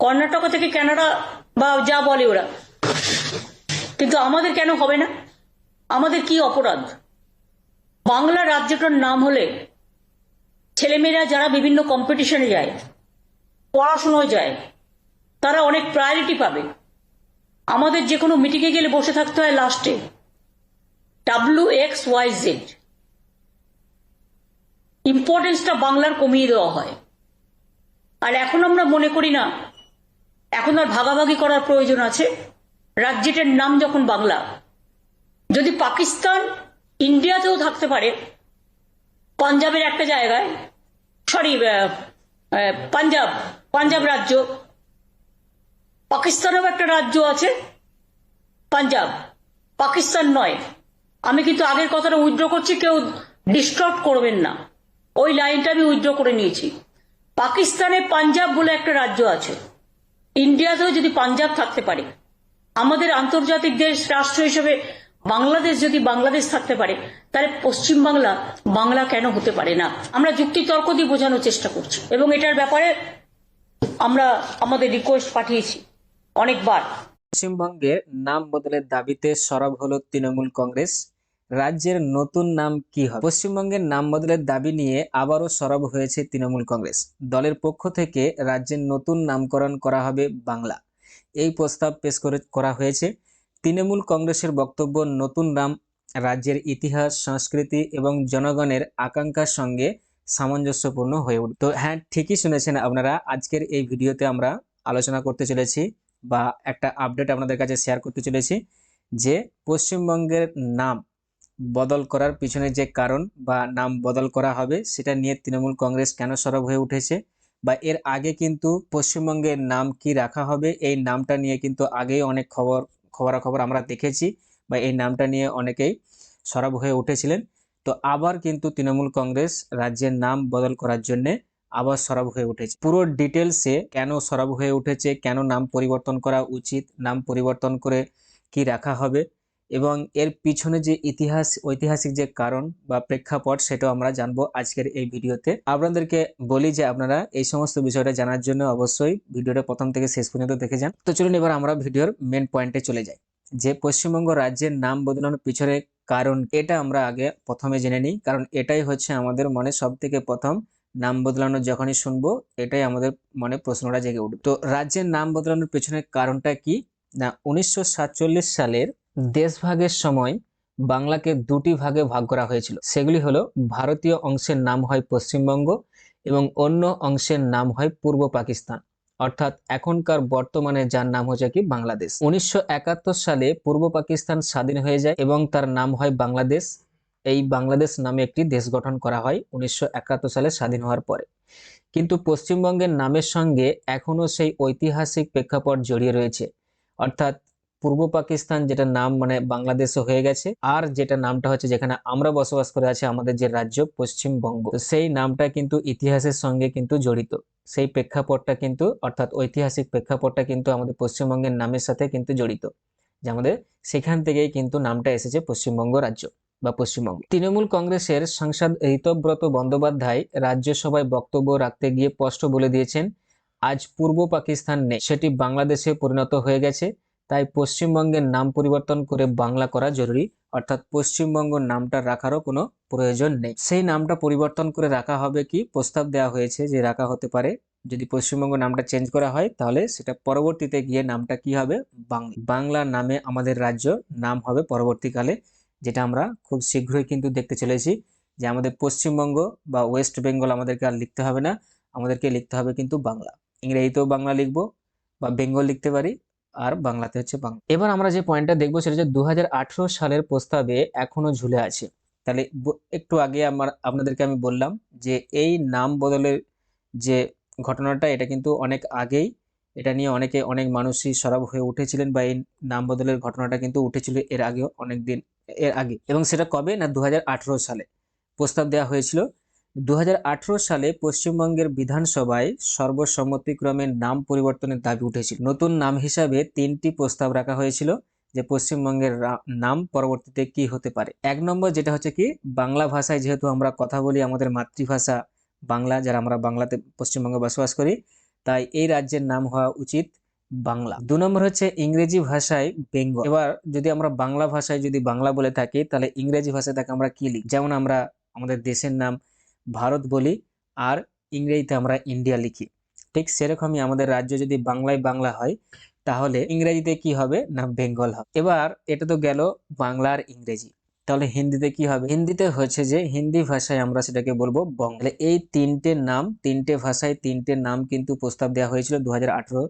কর্ণাটক থেকে কানাডা বা যা বলে ওরা কিন্তু আমাদের কেন হবে না? আমাদের কি অপরাধ? বাংলা রাজ্যটার নাম হলে ছেলেমেয়েরা যারা বিভিন্ন কম্পিটিশনে যায়, পড়াশোনায় যায়, তারা অনেক প্রায়োরিটি পাবে। আমাদের যে কোনো মিটিংয়ে গেলে বসে থাকতে হয় লাস্টে ডাব্লিউ এক্স ওয়াই জেড ইম্পর্টেন্সটা বাংলার কমিয়ে দেওয়া হয়। আর এখন আমরা মনে করি না এখন আর ভাগাভাগি করার প্রয়োজন আছে। রাজ্যটার নাম যখন বাংলা, যদি পাকিস্তান ইন্ডিয়াতেও থাকতে পারে, পাঞ্জাবের একটা জায়গায় সরি পাঞ্জাব পাঞ্জাব রাজ্য, পাকিস্তানেও একটা রাজ্য আছে, পাঞ্জাব, পাকিস্তান নয়। আমি কিন্তু আগের কথাটা উইথড্র করছি, কেউ ডিস্টার্ব করবেন না। ওই লাইনটা আমি উইথড্র করে নিয়েছি। পাকিস্তানে পাঞ্জাব বলে একটা রাজ্য আছে। ইন্ডিয়াতেও যদি পাঞ্জাব থাকতে পারে, আমাদের আন্তর্জাতিক দেশ রাষ্ট্র হিসেবে বাংলাদেশ যদি বাংলাদেশ থাকতে পারে, তাহলে পশ্চিম বাংলা বাংলা কেন হতে পারে না? আমরা যুক্তি তর্ক দিয়ে বোঝানোর চেষ্টা করছি এবং এটার ব্যাপারে আমরা আমাদের রিকোয়েস্ট পাঠিয়েছি অনেকবার। পশ্চিমবঙ্গের নাম বদলের দাবিতে সরব হলো তৃণমূল কংগ্রেস। রাজ্যের নতুন নাম কি হবে? পশ্চিমবঙ্গের নাম বদলের দাবি নিয়ে আবারও সরব হয়েছে তৃণমূল কংগ্রেস। দলের পক্ষ থেকে রাজ্যের নতুন নামকরণ করা হবে বাংলা। এই প্রস্তাব পেশ করে, করা হয়েছে। তৃণমূল কংগ্রেসের বক্তব্য, নতুন নাম, রাজ্যের ইতিহাস, সংস্কৃতি এবং জনগণের আকাঙ্ক্ষার সঙ্গে সামঞ্জস্যপূর্ণ হয়ে উঠবে তো হ্যাঁ ঠিকই শুনেছেন আপনারা। আজকের এই ভিডিওতে আমরা আলোচনা করতে চলেছি বা একটা আপডেট আপনাদের কাছে শেয়ার করতে চলেছি যে পশ্চিমবঙ্গের নাম বদল করার পিছনে যে কারণ বা নাম বদল করা হবে, সেটা নিয়ে তৃণমূল কংগ্রেস কেন সরব হয়ে উঠেছে? বা এর আগে কিন্তু পশ্চিমবঙ্গের নাম কি রাখা হবে? এই নামটা নিয়ে কিন্তু আগেই অনেক খবর, খবরাখবর আমরা দেখেছি বা এই নামটা নিয়ে অনেকেই সরব হয়ে উঠেছিলেন। তো আবার কিন্তু তৃণমূল কংগ্রেস রাজ্যের নাম বদল করার জন্যে আবার সরব হয়ে উঠেছে। পুরো ডিটেলসে কেন সরব হয়ে উঠেছে, কেন নাম পরিবর্তন করা উচিত, নাম পরিবর্তন করে কি রাখা হবে এবং এর পিছনে যে ইতিহাস, ঐতিহাসিক যে কারণ বা প্রেক্ষাপট, সেটাও আমরা জানব আজকের এই ভিডিওতে। আপনাদেরকে বলি যে আপনারা এই সমস্ত বিষয়টা জানার জন্য অবশ্যই ভিডিওটা প্রথম থেকে শেষ পর্যন্ত দেখে যান। তো চলুন এবার আমরা ভিডিওর মেন পয়েন্টে চলে যাই। যে পশ্চিমবঙ্গ রাজ্যের নাম বদলানোর পিছনে কারণ, এটা আমরা আগে প্রথমে জেনে নিই। কারণ, এটাই হচ্ছে আমাদের মনে সব থেকে প্রথম নাম বদলানো যখনই শুনব, এটাই আমাদের মনে প্রশ্নটা জেগে উঠবে। তো রাজ্যের নাম বদলানোর পেছনের কারণটা কি? না, উনিশশো সাতচল্লিশ সালের দেশভাগের সময় বাংলাকে দুটি ভাগে ভাগ করা হয়েছিল। সেগুলি হলো, ভারতীয় অংশের নাম হয় পশ্চিমবঙ্গ এবং অন্য অংশের নাম হয় পূর্ব পাকিস্তান। অর্থাৎ এখনকার বর্তমানে যার নাম হচ্ছে কি বাংলাদেশ। উনিশশো একাত্তর সালে পূর্ব পাকিস্তান স্বাধীন হয়ে যায় এবং তার নাম হয় বাংলাদেশ। এই বাংলাদেশ নামে একটি দেশ গঠন করা হয় উনিশশো একাত্তর সালে স্বাধীন হওয়ার পরে। কিন্তু পশ্চিমবঙ্গের নামের সঙ্গে এখনও সেই ঐতিহাসিক প্রেক্ষাপট জড়িয়ে রয়েছে। অর্থাৎ পূর্ব পাকিস্তান যেটা নাম মানে বাংলাদেশও হয়ে গেছে, আর যেটা নামটা হচ্ছে যেখানে আমরা বসবাস করে আছি আমাদের যে রাজ্য, পশ্চিমবঙ্গ। সেই নামটা কিন্তু ইতিহাসের সঙ্গে কিন্তু জড়িত। সেই প্রেক্ষাপটটা কিন্তু, অর্থাৎ ঐতিহাসিক প্রেক্ষাপটটা কিন্তু আমাদের পশ্চিমবঙ্গের নামের সাথে কিন্তু জড়িত। যে আমাদের সেখান থেকেই কিন্তু নামটা এসেছে পশ্চিমবঙ্গ রাজ্য বা পশ্চিমবঙ্গ। তৃণমূল কংগ্রেসের সাংসদ ঋতব্রত বন্দ্যোপাধ্যায় রাজ্যসভায় বক্তব্য রাখতে গিয়ে স্পষ্ট বলে দিয়েছেন, আজ পূর্ব পাকিস্তান নেই, সেটি বাংলাদেশে পরিণত হয়ে গেছে। তাই পশ্চিমবঙ্গের নাম পরিবর্তন করে বাংলা করা জরুরি। অর্থাৎ পশ্চিমবঙ্গ নামটা রাখারও কোনো প্রয়োজন নেই। সেই নামটা পরিবর্তন করে রাখা হবে কি? প্রস্তাব দেওয়া হয়েছে যে রাখা হতে পারে। যদি পশ্চিমবঙ্গ নামটা চেঞ্জ করা হয়, তাহলে সেটা পরবর্তীতে গিয়ে নামটা কি হবে? বাংলা নামে আমাদের রাজ্য নাম হবে পরবর্তীকালে, যেটা আমরা খুব শীঘ্রই কিন্তু দেখতে চলেছি যে আমাদের পশ্চিমবঙ্গ বা ওয়েস্ট বেঙ্গল আমাদেরকে আর লিখতে হবে না। আমাদেরকে লিখতে হবে কিন্তু বাংলা। ইংরেজিতেও বাংলা লিখব বা বেঙ্গল লিখতে পারি। আর বাংলাতে হচ্ছে বাংলা। এবার আমরা যে পয়েন্টটা দেখব সেটা হচ্ছে দু সালের প্রস্তাবে এখনও ঝুলে আছে। তাহলে একটু আগে আমার, আপনাদেরকে আমি বললাম যে এই নাম বদলের যে ঘটনাটা, এটা কিন্তু অনেক আগেই, এটা নিয়ে অনেকে, অনেক মানুষই সরব হয়ে উঠেছিলেন বা এই নাম বদলের ঘটনাটা কিন্তু উঠেছিল এর আগেও অনেক দিন এর আগে। এবং সেটা কবে? না দু হাজার আঠারো সালে প্রস্তাব দেওয়া হয়েছিল। দু হাজার আঠারো সালে পশ্চিমবঙ্গের বিধানসভায় সর্বসম্মতিক্রমে নাম পরিবর্তনের দাবি উঠেছিল। নতুন নাম হিসাবে তিনটি প্রস্তাব রাখা হয়েছিল যে পশ্চিমবঙ্গের নাম পরবর্তীতে কি হতে পারে। এক নম্বর যেটা হচ্ছে কি, বাংলা ভাষায় যেহেতু আমরা কথা বলি আমাদের মাতৃভাষা বাংলা, যারা আমরা বাংলাতে পশ্চিমবঙ্গে বসবাস করি, তাই এই রাজ্যের নাম হওয়া উচিত বাংলা। দু নম্বর হচ্ছে ইংরেজি ভাষায় বেঙ্গল। এবার যদি আমরা বাংলা ভাষায় যদি বাংলা বলে থাকি, তাহলে ইংরেজি ভাষায় তাকে আমরা কি লিখি? যেমন আমরা, আমাদের দেশের নাম ভারত বলি আর ইংরেজিতে আমরা ইন্ডিয়া লিখি। ঠিক সেরকমই আমাদের রাজ্য যদি বাংলায় বাংলা হয়, তাহলে ইংরেজিতে কি হবে না বেঙ্গল হবে? এবার এটা তো গেল বাংলা আর ইংরেজি। তাহলে হিন্দিতে কি হবে? হিন্দিতে হচ্ছে যে হিন্দি ভাষায় আমরা সেটাকে বলব বঙ্গ। তাহলে এই তিনটে নাম, তিনটে ভাষায় তিনটে নাম কিন্তু প্রস্তাব দেওয়া হয়েছিল দু হাজার আঠারো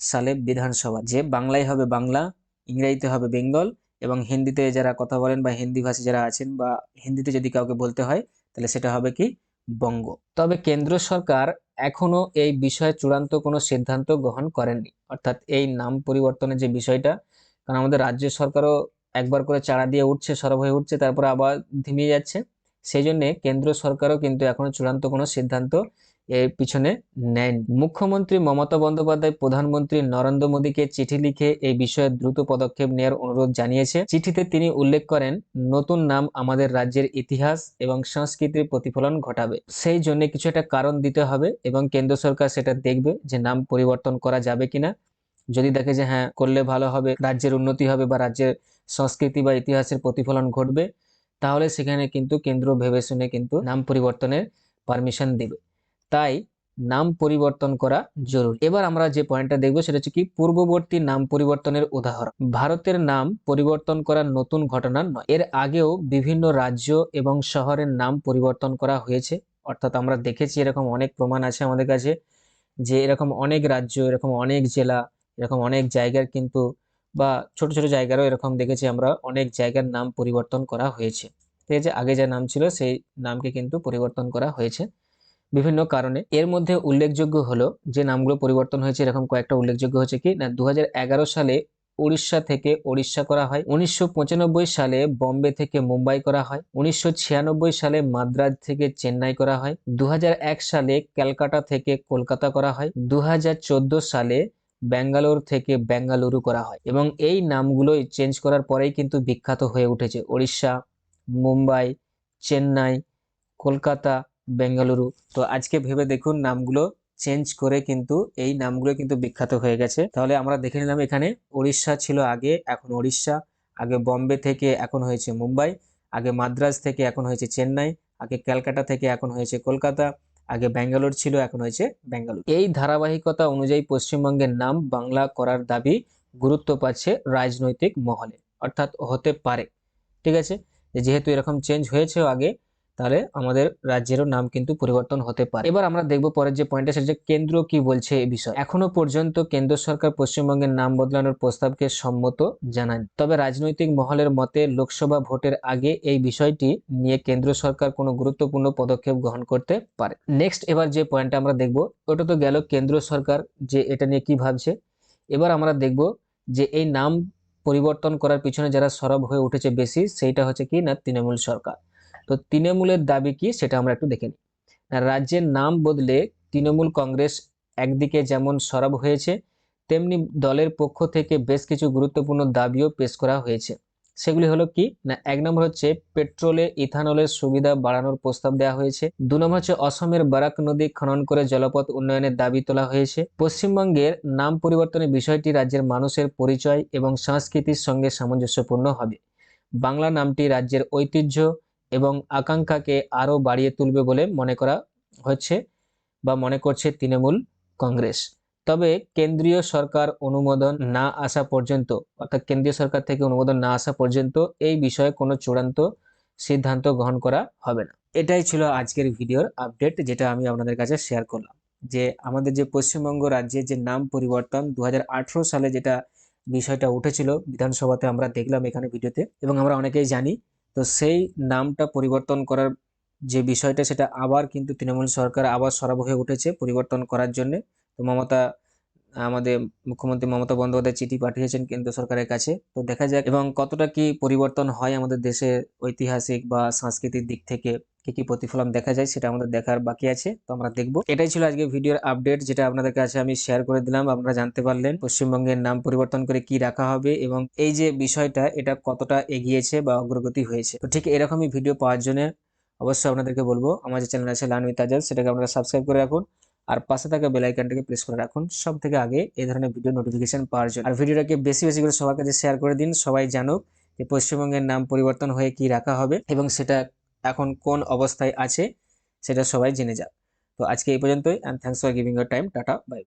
সালে বিধানসভা। যে বাংলায় হবে বাংলা, ইংরেজিতে হবে বেঙ্গল এবং হিন্দিতে যারা কথা বলেন বা হিন্দি ভাষী যারা আছেন বা হিন্দিতে যদি কাউকে বলতে হয় তাহলে সেটা হবে কি বঙ্গ। তবে কেন্দ্র সরকার এখনও এই বিষয়ে চূড়ান্ত কোনো সিদ্ধান্ত গ্রহণ করেননি। অর্থাৎ এই নাম পরিবর্তনের যে বিষয়টা, কারণ আমাদের রাজ্য সরকারও একবার করে চাড়া দিয়ে উঠছে, সরব হয়ে উঠছে, তারপর আবার ধিমিয়ে যাচ্ছে। সেই জন্যে কেন্দ্র সরকারও কিন্তু এখনও চূড়ান্ত কোনো সিদ্ধান্ত এর পিছনে নেন। মুখ্যমন্ত্রী মমতা বন্দ্যোপাধ্যায় প্রধানমন্ত্রী নরেন্দ্র মোদীকে চিঠি লিখে এই বিষয়ে দ্রুত পদক্ষেপ নেওয়ার অনুরোধ জানিয়েছে। চিঠিতে তিনি উল্লেখ করেন, নতুন নাম আমাদের রাজ্যের ইতিহাস এবং সংস্কৃতির প্রতিফলন ঘটাবে। সেই জন্য কিছু একটা কারণ দিতে হবে এবং কেন্দ্র সরকার সেটা দেখবে যে নাম পরিবর্তন করা যাবে কিনা। যদি দেখে যে হ্যাঁ করলে ভালো হবে, রাজ্যের উন্নতি হবে বা রাজ্যের সংস্কৃতি বা ইতিহাসের প্রতিফলন ঘটবে, তাহলে সেখানে কিন্তু কেন্দ্র ভেবে শুনে কিন্তু নাম পরিবর্তনের পারমিশন দেবে। তাই নাম পরিবর্তন করা জরুরি। এবার আমরা যে পয়েন্টটা দেখব সেটা হচ্ছে কি পূর্ববর্তী নাম পরিবর্তনের উদাহরণ। ভারতের নাম পরিবর্তন করার নতুন ঘটনা নয়। এর আগেও বিভিন্ন রাজ্য এবং শহরের নাম পরিবর্তন করা হয়েছে। অর্থাৎ আমরা দেখেছি এরকম অনেক প্রমাণ আছে আমাদের কাছে যে এরকম অনেক রাজ্য, এরকম অনেক জেলা, এরকম অনেক জায়গার কিন্তু বা ছোট ছোট জায়গারও এরকম দেখেছি আমরা অনেক জায়গার নাম পরিবর্তন করা হয়েছে। ঠিক আছে, আগে যা নাম ছিল সেই নামকে কিন্তু পরিবর্তন করা হয়েছে। বিভিন্ন কারণে। এর মধ্যে উল্লেখযোগ্য হলো যে নামগুলো পরিবর্তন হয়েছে, এরকম কয়েকটা উল্লেখযোগ্য হচ্ছে কি? না দু হাজার এগারো সালে উড়িষ্যা থেকে ওড়িশা করা হয়, উনিশশো পঁচানব্বই সালে বম্বে থেকে মুম্বাই করা হয়, উনিশশো ছিয়ানব্বই সালে মাদ্রাজ থেকে চেন্নাই করা হয় দু হাজার এক সালে ক্যালকাটা থেকে কলকাতা করা হয় দু হাজার চোদ্দ সালে ব্যাঙ্গালোর থেকে বেঙ্গালুরু করা হয়। এবং এই নামগুলোই চেঞ্জ করার পরেই কিন্তু বিখ্যাত হয়ে উঠেছে ওড়িশা মুম্বাই, চেন্নাই, কলকাতা বেঙ্গালুরু। তো আজকে ভেবে দেখুন নামগুলো চেঞ্জ করে কিন্তু এই নামগুলো কিন্তু বিখ্যাত হয়ে গেছে। তাহলে আমরা দেখে নিলাম এখানে উড়িষ্যা ছিল আগে, এখন উড়িষ্যা আগে বম্বে থেকে এখন হয়েছে মুম্বাই, আগে মাদ্রাজ থেকে এখন হয়েছে চেন্নাই, আগে ক্যালকাটা থেকে এখন হয়েছে কলকাতা, আগে ব্যাঙ্গালোর ছিল, এখন হয়েছে বেঙ্গালুরু এই ধারাবাহিকতা অনুযায়ী পশ্চিমবঙ্গের নাম বাংলা করার দাবি গুরুত্ব পাচ্ছে রাজনৈতিক মহলে, অর্থাৎ হতে পারে। ঠিক আছে? যেহেতু এরকম চেঞ্জ হয়েছে আগে তাহলে আমাদের রাজ্যেরও নাম কিন্তু পরিবর্তন হতে পারে। এবার আমরা দেখব পরের যে পয়েন্টটা হচ্ছে কেন্দ্র কি বলছে এই বিষয়ে। এখনও পর্যন্ত কেন্দ্র সরকার পশ্চিমবঙ্গের নাম বদলানোর প্রস্তাবকে সম্মত জানান তবে রাজনৈতিক মহলের মতে, লোকসভা ভোটের আগে এই বিষয়টি নিয়ে কেন্দ্র সরকার কোনো গুরুত্বপূর্ণ পদক্ষেপ গ্রহণ করতে পারে। নেক্সট এবার যে পয়েন্টটা আমরা দেখব, ওটা তো গেল কেন্দ্র সরকার যে এটা নিয়ে কি ভাবছে। এবার আমরা দেখব যে এই নাম পরিবর্তন করার পিছনে যারা সরব হয়ে উঠেছে বেশি, সেইটা হচ্ছে কি না তৃণমূল সরকার। তো তৃণমূলের দাবি কি সেটা আমরা একটু দেখে নিই। রাজ্যের নাম বদলে তৃণমূল কংগ্রেস একদিকে যেমন সরব হয়েছে, তেমনি দলের পক্ষ থেকে বেশ কিছু গুরুত্বপূর্ণ দাবিও পেশ করা হয়েছে। সেগুলি হলো কি? না, এক নম্বর হচ্ছে পেট্রোলে ইথানলের সুবিধা বাড়ানোর প্রস্তাব দেওয়া হয়েছে। দু নম্বর হচ্ছে অসমের বারাক নদী খনন করে জলপথ উন্নয়নের দাবি তোলা হয়েছে। পশ্চিমবঙ্গের নাম পরিবর্তনের বিষয়টি রাজ্যের মানুষের পরিচয় এবং সংস্কৃতির সঙ্গে সামঞ্জস্যপূর্ণ হবে। বাংলা নামটি রাজ্যের ঐতিহ্য এবং আকাঙ্ক্ষাকে আরও বাড়িয়ে তুলবে বলে মনে করা হচ্ছে বা মনে করছে তৃণমূল কংগ্রেস। তবে কেন্দ্রীয় সরকার অনুমোদন না আসা পর্যন্ত, অর্থাৎ কেন্দ্রীয় সরকার থেকে অনুমোদন না আসা পর্যন্ত এই বিষয়ে কোনো চূড়ান্ত সিদ্ধান্ত গ্রহণ করা হবে না। এটাই ছিল আজকের ভিডিওর আপডেট, যেটা আমি আপনাদের কাছে শেয়ার করলাম। যে আমাদের যে পশ্চিমবঙ্গ রাজ্যের যে নাম পরিবর্তন দু হাজার আঠারো সালে যেটা বিষয়টা উঠেছিল, বিধানসভাতে আমরা দেখলাম এখানে ভিডিওতে, এবং আমরা অনেকেই জানি তো সেই নামটা পরিবর্তন করার যে বিষয়টা, সেটা আবার কিন্তু তৃণমূল সরকার আবার সরব হয়ে উঠেছে পরিবর্তন করার জন্য। তো মমতা, আমাদের মুখ্যমন্ত্রী মমতা বন্দ্যোপাধ্যায় চিঠি পাঠিয়েছেন কেন্দ্র সরকারের কাছে। তো দেখা যাক, এবং কতটা কি পরিবর্তন হয় আমাদের দেশে ঐতিহাসিক বা সাংস্কৃতিক দিক থেকে। কি কি প্রতিফলন দেখা যায় সেটা আমাদের দেখার বাকি আছে। তো আমরা দেখব। এটাই ছিল আজকে ভিডিওর আপডেট যেটা আপনাদের কাছে আমি শেয়ার করে দিলাম। আপনারা জানতে পারলেন পশ্চিমবঙ্গের নাম পরিবর্তন করে কি রাখা হবে এবং এই যে বিষয়টা, এটা কতটা এগিয়েছে বা অগ্রগতি হয়েছে। তো ঠিক এরকমই ভিডিও পাওয়ার জন্য অবশ্যই আপনাদেরকে বলব, আমার যে চ্যানেল আছে লানবি তাজাল সেটাকে আপনারা সাবস্ক্রাইব করে রাখুন আর পাশে থাকা বেল আইকনটাকে প্রেস করে রাখুন। সব থেকে আগে এই ধরনের ভিডিও নোটিফিকেশন পাওয়ার জন্য। আর ভিডিওটাকে বেশি বেশি করে সবার কাছে শেয়ার করে দিন। সবাই জানুক যে পশ্চিমবঙ্গের নাম পরিবর্তন হয়ে কি রাখা হবে এবং সেটা এখন কোন অবস্থায় আছে, সেটা সবাই জেনে যাক। তো আজকে এই পর্যন্তই and thanks for giving your time tata bye